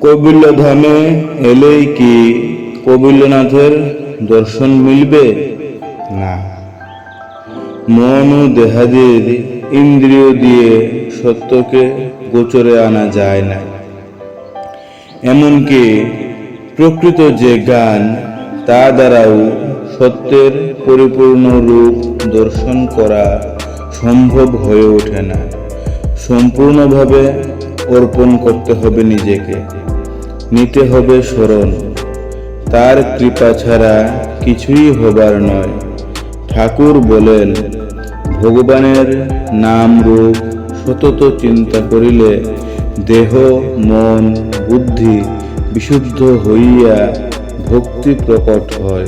কবিল্য ধামে এলেই কি কবিল্যনাথের দর্শন মিলবে? না। মন ও দেহাদের ইন্দ্রিয় দিয়ে সত্যকে গোচরে আনা যায় না। এমনকি প্রকৃত যে গান তা দ্বারাও সত্যের পরিপূর্ণ রূপ দর্শন করা সম্ভব হয়ে ওঠে না। সম্পূর্ণভাবে অর্পণ করতে হবে নিজেকে। নিতে হবে স্মরণ। তার কৃপা ছাড়া কিছুই হবার নয়। ঠাকুর বলেন, ভগবানের নাম রূপ সতত চিন্তা করিলে দেহ, মন, বুদ্ধি বিশুদ্ধ হইয়া ভক্তি প্রকট হয়।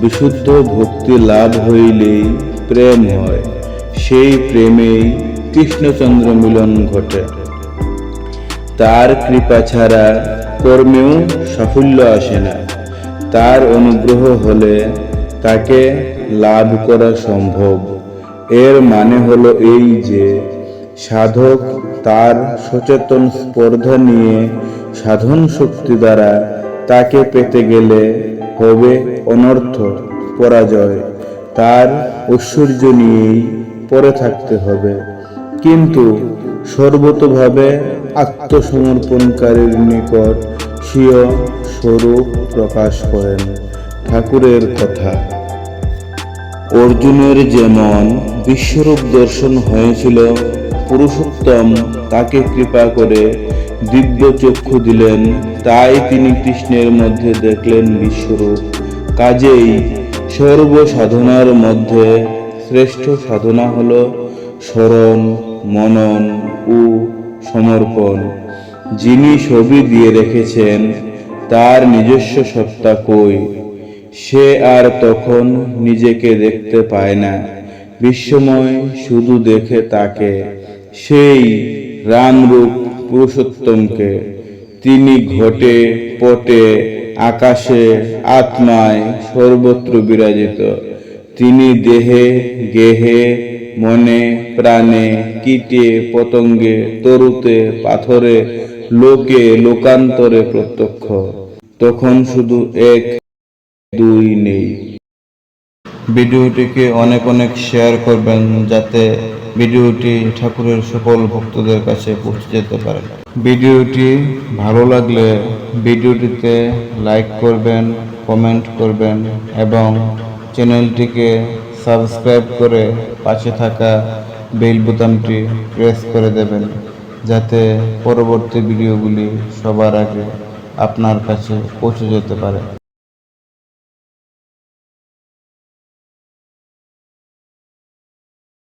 বিশুদ্ধ ভক্তি লাভ হইলেই প্রেম হয়। সেই প্রেমেই কৃষ্ণচন্দ্র মিলন ঘটে। তার কৃপা ছাড়া কর্মেও সাফল্য আসে না। তার অনুগ্রহ হলে তাকে লাভ করা সম্ভব। এর মানে হলো এই যে, সাধক তার সচেতন স্পর্ধা নিয়ে সাধন শক্তি দ্বারা তাকে পেতে গেলে হবে অনর্থ পরাজয়। তার ঐশ্বর্য নিয়েই পরে থাকতে হবে। কিন্তু সর্বতভাবে আত্মসমর্পণকারীর নিকট স্বীয় স্বরূপ প্রকাশ করেন। ঠাকুরের কথা। অর্জুনের যেমন বিশ্বরূপ দর্শন হয়েছিল, পুরুষোত্তম তাকে কৃপা করে দিব্য চক্ষু দিলেন, তাই তিনি কৃষ্ণের মধ্যে দেখলেন বিশ্বরূপ। কাজেই সর্ব সাধনার মধ্যে শ্রেষ্ঠ সাধনা হল স্মরণ, মনন ও সমর্পণ। যিনি ছবি দিয়ে রেখেছেন, তার নিজস্ব সত্তা কই? সে আর তখন নিজেকে দেখতে পায় না। বিশ্বময় শুধু দেখে তাকে। সেই রামরূপ পুরুষোত্তমকে। তিনি ঘটে, পটে, আকাশে, আত্মায় সর্বত্র বিরাজিত। তিনি দেহে, গেহে মনে, প্রাণে, কীটে, পতঙ্গে, তরুতে, পাথরে, লোকে, লোকান্তরে প্রত্যক্ষ। তখন শুধু এক, দুই নেই। ভিডিওটিকে অনেক অনেক শেয়ার করবেন যাতে ভিডিওটি ঠাকুরের সকল ভক্তদের কাছে পৌঁছে যেতে পারে। ভিডিওটি ভালো লাগলে ভিডিওটিতে লাইক করবেন, কমেন্ট করবেন এবং চ্যানেলটিকে সাবস্ক্রাইব করে পাশে থাকা বেল বোতামটি প্রেস করে দেবেন, যাতে পরবর্তী ভিডিওগুলি সবার আগে আপনার কাছে পৌঁছে যেতে পারে।